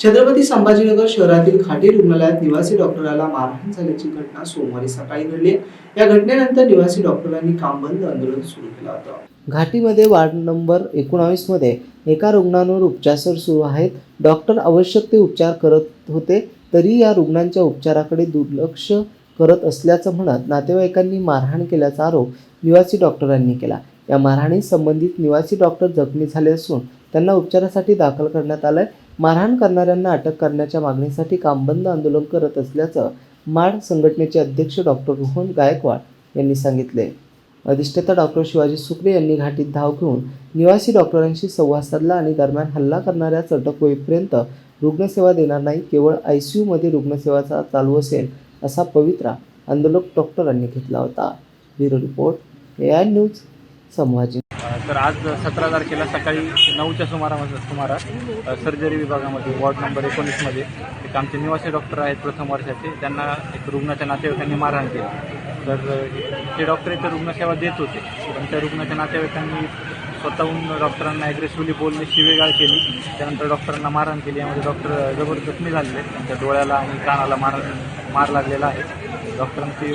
छत्रपती संभाजीनगर शहरातील खाटी रुग्णालयात निवासी डॉक्टराला मारहाण झाल्याची घटना सोमवारी सकाळी घडली. या घटनेनंतर निवासी डॉक्टरांनी काम बंद आंदोलन सुरू केलं होतं. घाटीमध्ये वार्ड नंबर एकोणावीसमध्ये एका रुग्णांवर उपचार सुरू आहेत. डॉक्टर आवश्यक ते उपचार करत होते तरी या रुग्णांच्या उपचाराकडे दुर्लक्ष करत असल्याचं म्हणत नातेवाईकांनी मारहाण केल्याचा आरोप निवासी डॉक्टरांनी केला. या मारहाणी संबंधित निवासी डॉक्टर जखमी झाले असून त्यांना उपचारासाठी दाखल करण्यात आलंय. मारहाण करणाऱ्यांना अटक करण्याच्या मागणीसाठी कामबंद आंदोलन करत असल्याचं माड संघटनेचे अध्यक्ष डॉक्टर रोहन गायकवाड यांनी सांगितले. अधिष्ठाता डॉक्टर शिवाजी सुकरे यांनी घाटीत धाव घेऊन निवासी डॉक्टरांशी संवाद साधला आणि दरम्यान हल्ला करणाऱ्याच अटक होईपर्यंत रुग्णसेवा देणार नाही केवळ आय सी यूमध्ये रुग्णसेवा चालू असेल असा पवित्रा आंदोलक डॉक्टरांनी घेतला होता. Bureau report A I news Sambhaji तर आज सतरा तारखेला सकाळी नऊच्या सुमारा सुमारास सर्जरी विभागामध्ये वॉर्ड नंबर एकोणीसमध्ये एक आमचे निवासी डॉक्टर आहेत प्रथम वर्षाचे. त्यांना एक रुग्णाच्या नातेवाईकांनी मारहाण केली. तर ते डॉक्टर इथं रुग्णसेवा देत होते. पण त्या रुग्णाच्या नातेवाईकांनी स्वतःहून डॉक्टरांना ॲग्रेसिव्हली बोलणे शिवेगाळ केली. त्यानंतर डॉक्टरांना मारहाण केली. यामध्ये डॉक्टर जबर जखमी झालेले त्यांच्या डोळ्याला आणि कानाला मारहाण मार लागलेला आहे. डॉक्टरांची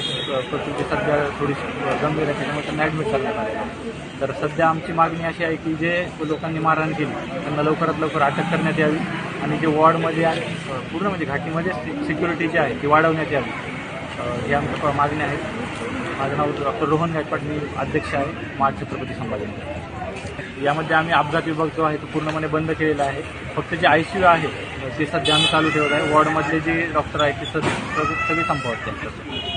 प्रकृती सध्या थोडीशी गंभीर आहे त्यांना ॲडमिट करण्यात आलेलं आहे. तर सध्या आमची मागणी अशी आहे की जे लोकांनी मारहाण केली त्यांना लवकरात लवकर अटक करण्यात यावी आणि जे वॉर्डमध्ये आणि पूर्ण म्हणजे घाटीमध्ये सिक्युरिटी जी आहे ती वाढवण्यात यावी. हे आमच्या मागणी आहेत. माझं नाव डॉक्टर रोहन गायकवाड मी अध्यक्ष आहे मार्च छत्रपती संभाजी यामध्ये आम्ही अपघात विभाग जो आहे तो पूर्णपणे बंद केलेला आहे. फक्त जे आय सी यू आहे ते सध्या आम्ही चालू ठेवत आहे. वॉर्डमधले जे डॉक्टर आहेत ते सगळे सगळे संपवत आहेत.